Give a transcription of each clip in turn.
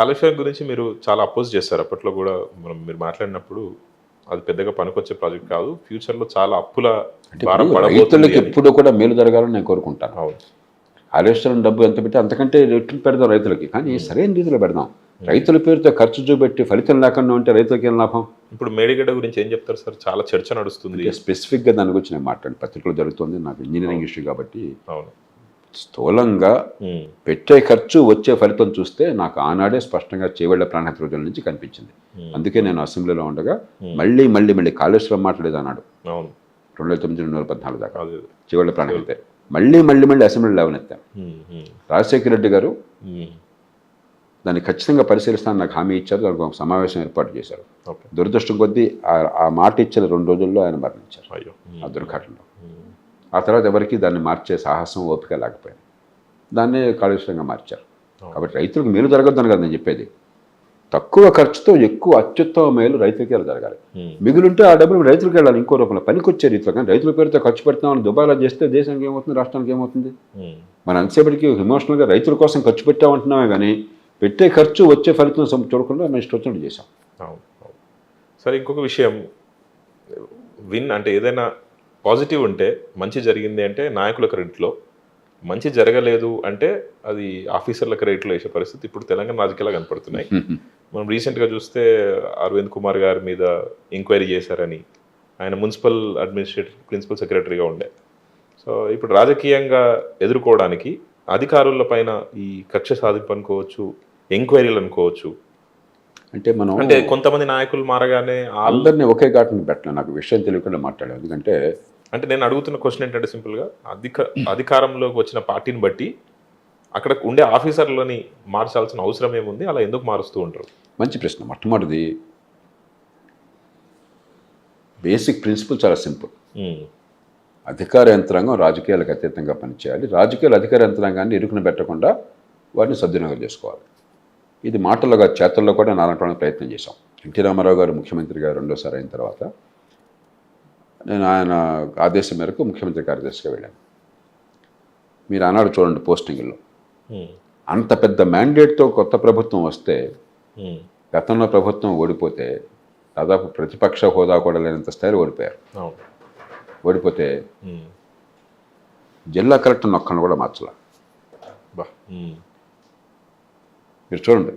కాళేశ్వరం గురించి మీరు చాలా అపోజ్ చేస్తారు అప్పట్లో కూడా మనం మీరు మాట్లాడినప్పుడు అది పెద్దగా పనికొచ్చే ప్రాజెక్ట్ కాదు. ఫ్యూచర్లో చాలా అప్పుల రైతులకు. ఎప్పుడు కూడా మేలు జరగాలని నేను కోరుకుంటాను. కాళేశ్వరం డబ్బు ఎంత పెట్టి అంతకంటే రెట్లు పెడదాం రైతులకి. కానీ సరైన రీతిలో పెడదాం. రైతుల పేరుతో ఖర్చు చూపెట్టి ఫలితం లేకుండా ఉంటే రైతులకి ఏం లాభం? ఇప్పుడు మేడిగడ్డ గురించి ఏం చెప్తారు సార్? చాలా చర్చ నడుస్తుంది. స్పెసిఫిక్గా దాని గురించి నేను మాట్లాడి పత్రికలో జరుగుతుంది. నాకు ఇంజనీరింగ్ ఇష్యూ కాబట్టి అవును. స్థూలంగా పెట్టే ఖర్చు వచ్చే ఫలితం చూస్తే నాకు ఆనాడే స్పష్టంగా చేవెళ్ళ ప్రాణహిత రోజుల నుంచి కనిపించింది. అందుకే నేను అసెంబ్లీలో ఉండగా మళ్ళీ మళ్ళీ మళ్ళీ కాళేశ్వరం మాట్లాడేది అన్నాడు రెండు వేల తొమ్మిది రెండు వేల పద్నాలుగు దాకా. అదే. అదే. చేవెళ్ళ ప్రాణహితే. మళ్ళీ మళ్ళీ మళ్ళీ అసెంబ్లీ లేవనెత్తాను. ఉమ్, ఉమ్, రాజశేఖర రెడ్డి గారు దాన్ని ఖచ్చితంగా పరిశీలిస్తానని నాకు హామీ ఇచ్చారు. దానికి ఒక సమావేశం ఏర్పాటు చేశారు. దురదృష్టం కొద్దీ ఆ- ఆ మాట ఇచ్చిన రెండు రోజుల్లో ఆయన మరణించారు. ఆ దుర్ఘటనలో. ఆ తర్వాత ఎవరికి దాన్ని మార్చే సాహసం ఓపిక లేకపోయింది. దాన్నే కాళేశ్వరంగా మార్చారు. కాబట్టి రైతులకు మేలు జరగద్దని కదా నేను చెప్పేది. తక్కువ ఖర్చుతో ఎక్కువ అత్యుత్తమ మేలు రైతులకే జరగాలి. మిగులుంటే ఆ డబ్బులు రైతులకు వెళ్ళాలి ఇంకో రూపంలో. పనికొచ్చే రీతిలో కానీ రైతుల పేరుతో ఖర్చు పెడతామని దుబారా చేస్తే దేశానికి ఏమవుతుంది? రాష్ట్రానికి ఏమవుతుంది? మన అంతసేపటికి ఎమోషనల్గా రైతుల కోసం ఖర్చు పెట్టామంటున్నామే కానీ పెట్టే ఖర్చు వచ్చే ఫలితం చూడకుండా మనం ఇష్టం చేశాం. సరే ఇంకొక విషయం. విన్ అంటే ఏదైనా పాజిటివ్ ఉంటే మంచి జరిగింది అంటే నాయకుల క్రెడిట్లో మంచి జరగలేదు అంటే అది ఆఫీసర్ల క్రెడిట్లో వేసే పరిస్థితి ఇప్పుడు తెలంగాణ రాజకీయాలు కనపడుతున్నాయి. మనం రీసెంట్గా చూస్తే అరవింద్ కుమార్ గారి మీద ఎంక్వైరీ చేశారని ఆయన మున్సిపల్ అడ్మినిస్ట్రేటివ్ ప్రిన్సిపల్ సెక్రటరీగా ఉండే. సో ఇప్పుడు రాజకీయంగా ఎదుర్కోవడానికి అధికారుల పైన ఈ కక్ష సాధింపు అనుకోవచ్చు ఎంక్వైరీలు అనుకోవచ్చు. అంటే మనం అంటే కొంతమంది నాయకులు మారగానే అందరినీ ఒకే ఘాటును పెట్టిన నాకు విషయం తెలియకుండా మాట్లాడాం ఎందుకంటే అంటే నేను అడుగుతున్న క్వశ్చన్ ఏంటంటే సింపుల్గా అధిక అధికారంలోకి వచ్చిన పార్టీని బట్టి అక్కడ ఉండే ఆఫీసర్లని మార్చాల్సిన అవసరం ఏముంది? అలా ఎందుకు మారుస్తూ ఉంటారు? మంచి ప్రశ్న. మొట్టమొదటిది బేసిక్ ప్రిన్సిపల్ చాలా సింపుల్ అధికార యంత్రాంగం రాజకీయాలకు అతీతంగా పనిచేయాలి. రాజకీయాలు అధికార యంత్రాంగాన్ని ఇరుకున పెట్టకుండా వాటిని సద్వినియోగం చేసుకోవాలి. ఇది మాటలుగా చేతల్లో కూడా నాలంటి ప్రయత్నం చేశాం. ఎన్టీ రామారావు గారు ముఖ్యమంత్రిగా రెండోసారి అయిన తర్వాత నేను ఆయన ఆదేశం మేరకు ముఖ్యమంత్రి కార్యదర్శిగా వెళ్ళాను. మీరు ఆనాడు చూడండి పోస్టింగ్లో అంత పెద్ద మ్యాండేట్తో కొత్త ప్రభుత్వం వస్తే గతంలో ప్రభుత్వం ఓడిపోతే దాదాపు ప్రతిపక్ష హోదా కూడా లేనంత స్థాయిలో ఓడిపోయారు. ఓడిపోతే జిల్లా కలెక్టర్ నొక్కను కూడా మార్చాల. మీరు చూడండి.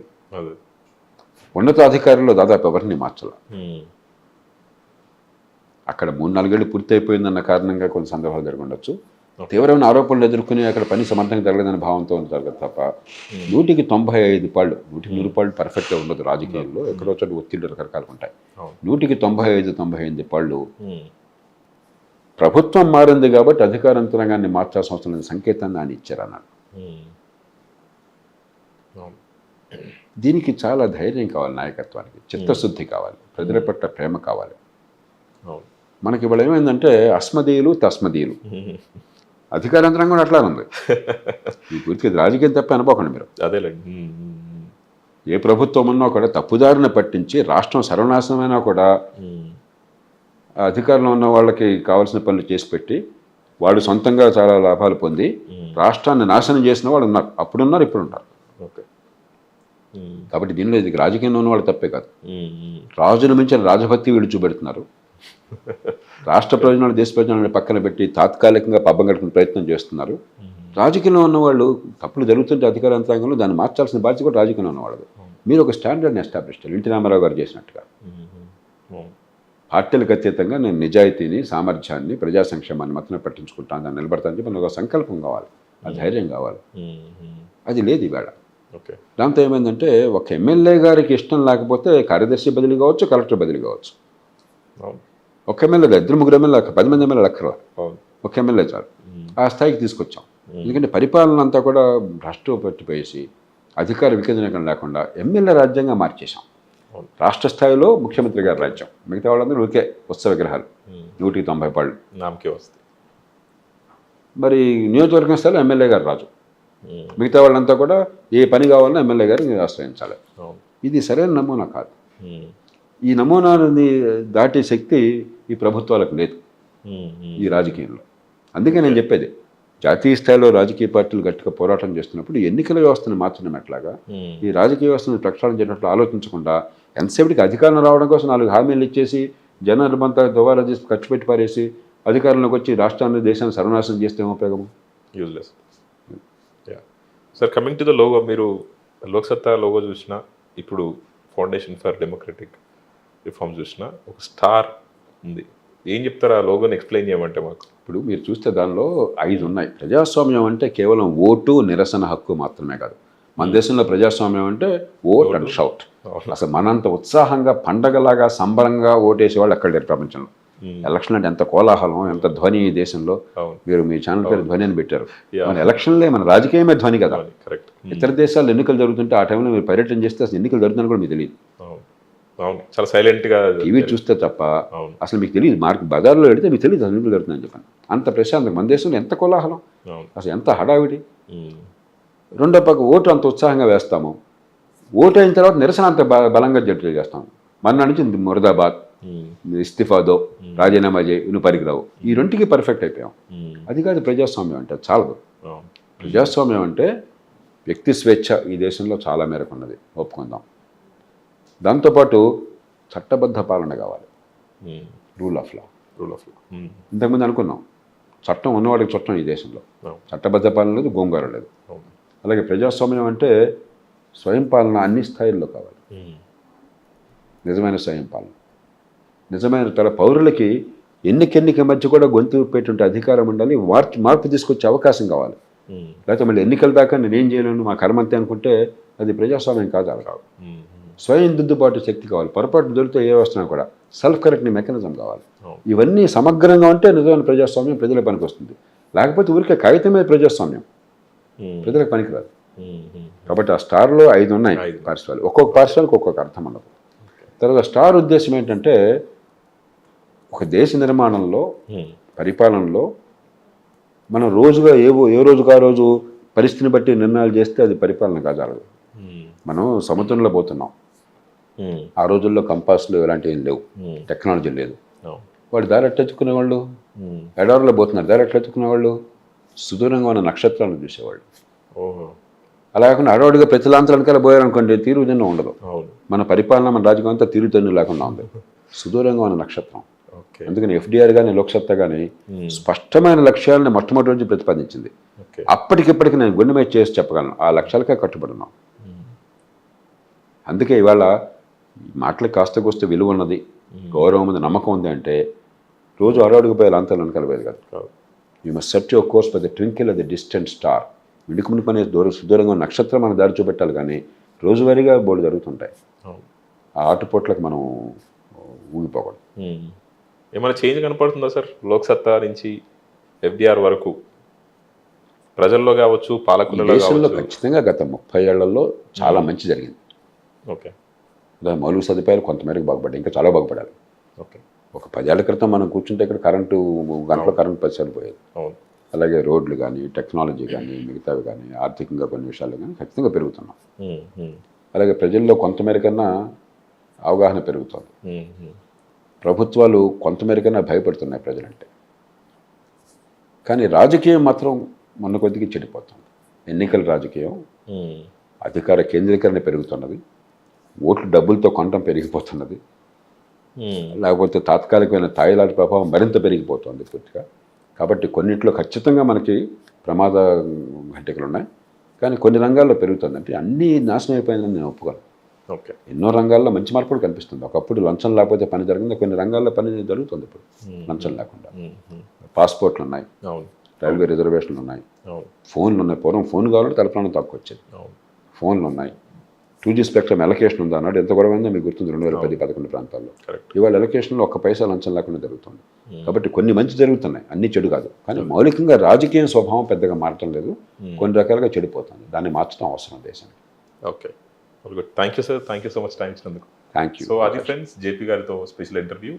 ఉన్నతాధికారుల్లో దాదాపు ఎవరిని మార్చాల. అక్కడ మూడు నాలుగేళ్ళు పూర్తి అయిపోయిందన్న కారణంగా కొన్ని సందర్భాలు జరిగి ఉండొచ్చు. తీవ్రమైన ఆరోపణలు ఎదుర్కొని అక్కడ పని సమర్థంగా జరగలేదనే భావంతో ఉంటారు కదా తప్ప నూటికి తొంభై ఐదు పాళ్ళు నూటికి నూరు పాళ్ళు పర్ఫెక్ట్గా ఉండదు రాజకీయాల్లో. ఎక్కడో చోట ఒత్తిళ్ళు రకరకాలు ఉంటాయి. నూటికి తొంభై ఐదు తొంభై ఎనిమిది పాళ్ళు ప్రభుత్వం మారింది కాబట్టి అధికార యంత్రాంగాన్ని మార్చాల్సిన అవసరం లేని సంకేతాన్ని ఆయన ఇచ్చారు అన్నాడు. అవును. దీనికి చాలా ధైర్యం కావాలి నాయకత్వానికి చిత్తశుద్ధి కావాలి ప్రజల పట్ల ప్రేమ కావాలి. మనకి ఇవాళ ఏమైందంటే అస్మదీయులు తస్మదీయులు. అధికార యంత్రాంగం కూడా అట్లా ఉంది. ఈ ఇది రాజకీయం తప్ప అనుకోకండి మీరు. అదేలేండి. ఏ ప్రభుత్వం ఉన్నా కూడా తప్పుదారిన పట్టించి రాష్ట్రం సర్వనాశనమైనా కూడా అధికారంలో ఉన్న వాళ్ళకి కావాల్సిన పనులు చేసి పెట్టి వాళ్ళు సొంతంగా చాలా లాభాలు పొంది రాష్ట్రాన్ని నాశనం చేసిన వాళ్ళు ఉన్నారు. అప్పుడున్నారు ఇప్పుడు ఉన్నారు ఓకే కాబట్టి దీనిలో ఇది రాజకీయంలో ఉన్న వాళ్ళు తప్పే కాదు. రాజును మించిన రాజభక్తి వీళ్ళు చూపెడుతున్నారు. రాష్ట్ర ప్రయోజనాలు దేశ ప్రయోజనాలను పక్కన పెట్టి తాత్కాలికంగా పబ్బం గడుపుకునే ప్రయత్నం చేస్తున్నారు. రాజకీయంలో ఉన్న వాళ్ళు తప్పులు జరుగుతుంటే అధికార యంత్రాంగంలో దాన్ని మార్చాల్సిన బాధ్యత కూడా రాజకీయంలో ఉన్నవాళ్ళు మీరు ఒక స్టాండర్డ్ని ఎస్టాబ్లిష్ చేయాలి. ఎన్టీ రామారావు గారు చేసినట్టుగా. పార్టీలకు అతీతంగా నేను నిజాయితీని సామర్థ్యాన్ని ప్రజా సంక్షేమాన్ని మాత్రమే పట్టించుకుంటాను దాన్ని నిలబడతానని చెప్పి ఒక సంకల్పం కావాలి. ఆ ధైర్యం కావాలి. అది లేదు ఈవేళ. ఓకే. దాంతో ఏమైందంటే ఒక ఎమ్మెల్యే గారికి ఇష్టం లేకపోతే కార్యదర్శి బదిలీ కావచ్చు కలెక్టర్ బదిలీ కావచ్చు. ఒక ఎమ్మెల్యే ఇద్దరు ముగ్గురు ఎమ్మెల్యే పది మంది ఎమ్మెల్యే అవును ఒక ఎమ్మెల్యే చాలు. ఆ స్థాయికి తీసుకొచ్చాం. ఎందుకంటే పరిపాలన అంతా కూడా భ్రష్టు పట్టిపోయేసి అధికార వికేంద్రీకరణ లేకుండా ఎమ్మెల్యే రాజ్యంగా మార్చేశాం. రాష్ట్ర స్థాయిలో ముఖ్యమంత్రి గారి రాజ్యం. మిగతా వాళ్ళందరూ ఊరికే ఉత్సవ విగ్రహాలు. నూటికి తొంభై పాళ్ళు. నామకే వస్తాయి. మరి నియోజకవర్గం స్థాయిలో ఎమ్మెల్యే గారు రాజు. మిగతా వాళ్ళంతా కూడా ఏ పని కావాలన్నా ఎమ్మెల్యే గారిని ఆశ్రయించాలి. ఇది సరైన నమూనా కాదు. ఈ నమూనాని దాటే శక్తి ఈ ప్రభుత్వాలకు లేదు. ఈ రాజకీయంలో. అందుకే నేను చెప్పేది జాతీయ స్థాయిలో రాజకీయ పార్టీలు గట్టిగా పోరాటం చేస్తున్నప్పుడు ఎన్నికల వ్యవస్థను మార్చడం ఎట్లాగా? ఈ రాజకీయ వ్యవస్థను ప్రక్షాళన చేయనట్లు ఆలోచించకుండా ఎంతసేపటికి అధికారం రావడం కోసం నాలుగు హామీలు ఇచ్చేసి జనాలంతా దువారా చేసి ఖర్చు పెట్టి పారేసి అధికారంలోకి వచ్చి రాష్ట్రాన్ని దేశాన్ని సర్వనాశనం చేస్తే ఏం ఉపయోగం useless yeah sir coming to the logo మీరు లోక్సత్తా లోగో చూసిన ఇప్పుడు ఫౌండేషన్ ఫర్ డెమోక్రటిక్ రిఫార్మ్స్ చూసిన ఒక స్టార్ ఉంది. ఏం చెప్తారు ఆ లోగోని ఎక్స్ప్లెయిన్ చేయమంటే మాకు? ఇప్పుడు మీరు చూస్తే దానిలో ఐదు ఉన్నాయి. ప్రజాస్వామ్యం అంటే కేవలం ఓటు నిరసన హక్కు మాత్రమే కాదు. మన దేశంలో ప్రజాస్వామ్యం అంటే ఓట్ అండ్ షౌట్. అసలు మనంత ఉత్సాహంగా పండగలాగా సంబరంగా ఓటేసే వాళ్ళు ఎక్కడ లేరు ప్రపంచంలో. Hmm. ఎలక్షన్ అంటే ఎంత కోలాహలం ఎంత ధ్వని ఈ దేశంలో. మీరు మీ ఛానల్ పేరు ధ్వని అని పెట్టారు. మన ఎలక్షన్లే మన రాజకీయమే ధ్వని కదా. కరెక్ట్ ఇతర దేశాల్లో ఎన్నికలు జరుగుతుంటే ఆ టైంలో మీరు పర్యటన చేస్తే అసలు ఎన్నికలు జరుగుతుందని కూడా మీకు తెలియదు. అవును అవును చాలా సైలెంట్గా టీవీ చూస్తే తప్ప అసలు మీకు తెలియదు మార్క్ బజార్లో వెళితే మీకు తెలియదు అసలు ఎన్నికలు జరుగుతుందని చెప్పాను. అంత ప్రశాంతం మన దేశంలో ఎంత కోలాహలం అసలు ఎంత హడావిడి. రెండో పక్క ఓటు అంత ఉత్సాహంగా వేస్తాము. ఓటు అయిన తర్వాత నిరసన అంత బలంగా జడ్జి చేస్తాము మన నుంచి మురదాబాద్ ఇస్తిఫాదో రాజీనామా చేయి నువ్వు పనికిరావు ఈ రెండుకి పర్ఫెక్ట్ అయిపోయాం. అది కాదు ప్రజాస్వామ్యం అంటే చాలదు. ప్రజాస్వామ్యం అంటే వ్యక్తి స్వేచ్ఛ ఈ దేశంలో చాలా మేరకు ఉన్నది. ఒప్పుకుందాం. దాంతోపాటు చట్టబద్ధ పాలన కావాలి. Rule of law rule of law ఇంతకుముందు అనుకున్నాం. చట్టం ఉన్నవాడికి చట్టం ఈ దేశంలో. చట్టబద్ధ పాలన లేదు గోంగార లేదు. అలాగే ప్రజాస్వామ్యం అంటే స్వయం పాలన అన్ని స్థాయిల్లో కావాలి. ఉమ్, నిజమైన స్వయం పాలన. నిజమైన తన పౌరులకి ఎన్నికెన్నిక మధ్య కూడా గొంతు పెట్టే అధికారం ఉండాలి మార్పు మార్పు తీసుకొచ్చే అవకాశం కావాలి. ఉమ్, లేకపోతే మళ్ళీ ఎన్నికల దాకా నేనేం చేయలేను మా కర్మంతే అనుకుంటే అది ప్రజాస్వామ్యం కాదు అలా కాదు ఉమ్, స్వయం దిద్దుబాటు శక్తి కావాలి. పొరపాటు దొరికితే ఏ వస్తున్నా కూడా సెల్ఫ్ కరెక్టింగ్ మెకానిజం కావాలి ఇవన్నీ సమగ్రంగా ఉంటే నిజమైన ప్రజాస్వామ్యం ప్రజల పనికి వస్తుంది. లేకపోతే ఊరికే కాగితమే ప్రజాస్వామ్యం ప్రజలకు పనికిరాదు కాబట్టి ఆ స్టార్లో ఐదు ఉన్నాయి ఐదు. పార్శ్వాలు ఒక్కొక్క పార్శ్వాలకు ఒక్కొక్క అర్థం ఉండదు. తర్వాత స్టార్ ఉద్దేశం ఏంటంటే ఒక దేశ నిర్మాణంలో పరిపాలనలో మనం రోజుగా ఏ ఏ రోజుకు ఆ రోజు పరిస్థితిని బట్టి నిర్ణయాలు చేస్తే అది పరిపాలన కాజాలదు మనం సముద్రంలో పోతున్నాం. ఆ రోజుల్లో కంపాస్లు ఇలాంటివి లేవు. టెక్నాలజీ లేదు. వాడు దారి ఎట్టెత్తుకునే వాళ్ళు ఉమ్, ఎడారిలో పోతున్నారు దారి ఎట్లెత్తుకునే వాళ్ళు సుదూరంగా ఉన్న నక్షత్రాలను చూసేవాళ్ళు. అలా కాకుండా అడవాడిగా ప్రతి లాంతరానికల్లా పోయారనుకోండి తీరు ఉండదు. మన పరిపాలన మన రాజకీయం అంతా తీరుతెన్ను లేకుండా ఉంది. సుదూరంగా ఉన్న నక్షత్రం. ఓకే. అందుకని ఎఫ్డీఆర్ కానీ లోక్సత్తా కానీ స్పష్టమైన లక్ష్యాలను మొట్టమొదటి నుంచి ప్రతిపాదించింది. అప్పటికిప్పటికి నేను గుండె మీద చేసి చెప్పగలను ఆ లక్ష్యాలకే కట్టుబడున్నాం అందుకే ఇవాళ ఈ మాటలకు కాస్త కూస్తే విలువ ఉన్నది గౌరవం ఉంది నమ్మకం ఉంది అంటే రోజు అడవాడికి పోయే లాంతరాలను కలిపేది కాదు. You must set your course by the twinkle of the distant star మిడుకు మిడుకు అనే దూర సుదూరంగా నక్షత్రం మన దారి చూపెట్టాలి కానీ రోజువారీగా బోర్డు జరుగుతుంటాయి. ఆ ఆటుపోట్లకు మనం ఊగిపోకూడదు. ఏమైనా చేంజ్ కనపడుతుందా సార్? లోక్సత్తా నుంచి ఎఫ్డిఆర్ వరకు. ప్రజల్లో కావచ్చు పాలకులలో కావచ్చు. ఖచ్చితంగా గత ముప్పై ఏళ్ళలో చాలా మంచి జరిగింది. ఓకే. దాని మౌలిక సదుపాయాలు కొంతమేరకు బాగుపడ్డాయి. ఇంకా చాలా బాగుపడాలి. ఓకే. ఒక పదేళ్ళ క్రితం మనం కూర్చుంటే ఇక్కడ కరెంటు గంటలో కరెంటు పది సార్లు పోయేది. అలాగే రోడ్లు కానీ టెక్నాలజీ కానీ మిగతావి కానీ ఆర్థికంగా కొన్ని విషయాలు కానీ ఖచ్చితంగా పెరుగుతున్నాం అలాగే ప్రజల్లో కొంతమేరకన్నా అవగాహన పెరుగుతోంది. ప్రభుత్వాలు కొంతమేరకన్నా భయపడుతున్నాయి ప్రజలంటే. కానీ రాజకీయం మాత్రం మొన్న కొద్దిగా చెడిపోతుంది. ఎన్నికల రాజకీయం అధికార కేంద్రీకరణ పెరుగుతున్నది. ఓట్లు డబ్బులతో కొనడం పెరిగిపోతున్నది. లేకపోతే తాత్కాలికమైన తాయిలాంటి ప్రభావం మరింత పెరిగిపోతుంది పూర్తిగా. కాబట్టి కొన్నిట్లో ఖచ్చితంగా మనకి ప్రమాద ఘంటికలు ఉన్నాయి. కానీ కొన్ని రంగాల్లో పెరుగుతుంది. అంటే అన్నీ నాశనం అయిపోయిందని నేను ఒప్పుకోను. ఓకే. ఎన్నో రంగాల్లో మంచి మార్పు కూడా కనిపిస్తుంది. ఒకప్పుడు లంచం లేకపోతే పని జరిగింది కొన్ని రంగాల్లో పని జరుగుతుంది ఇప్పుడు. లంచం లేకుండా. పాస్పోర్ట్లు ఉన్నాయి. రైల్వే రిజర్వేషన్లు ఉన్నాయి. ఫోన్లు ఉన్నాయి. పూర్వం ఫోన్ కావాలంటే తలప్రాణం తక్కువ వచ్చేది ఫోన్లు ఉన్నాయి. టూ జీ స్పెక్ట్రమ్ ఎలకేషన్ ఉందా అన్నాడు. ఎంత గొడవ ఉందో మీకు గుర్తుంది రెండు వేల పది పదకొండు ప్రాంతాల్లో. కరెక్ట్. ఇవాళ ఎలకేషన్లో ఒక్క పైసా లంచం లేకుండా జరుగుతుంది. కాబట్టి కొన్ని మంచి జరుగుతున్నాయి అన్ని చెడు కాదు. కానీ మౌలికంగా రాజకీయ స్వభావం పెద్దగా మారటం లేదు. కొన్ని రకాలుగా చెడిపోతుంది. దాన్ని మార్చడం అవసరం దేశానికి. Okay. Good thank you sir thank you so much time ఇచ్చినందుకు. థ్యాంక్ యూ సో అది ఫ్రెండ్స్ జేపీ గారితో స్పెషల్ ఇంటర్వ్యూ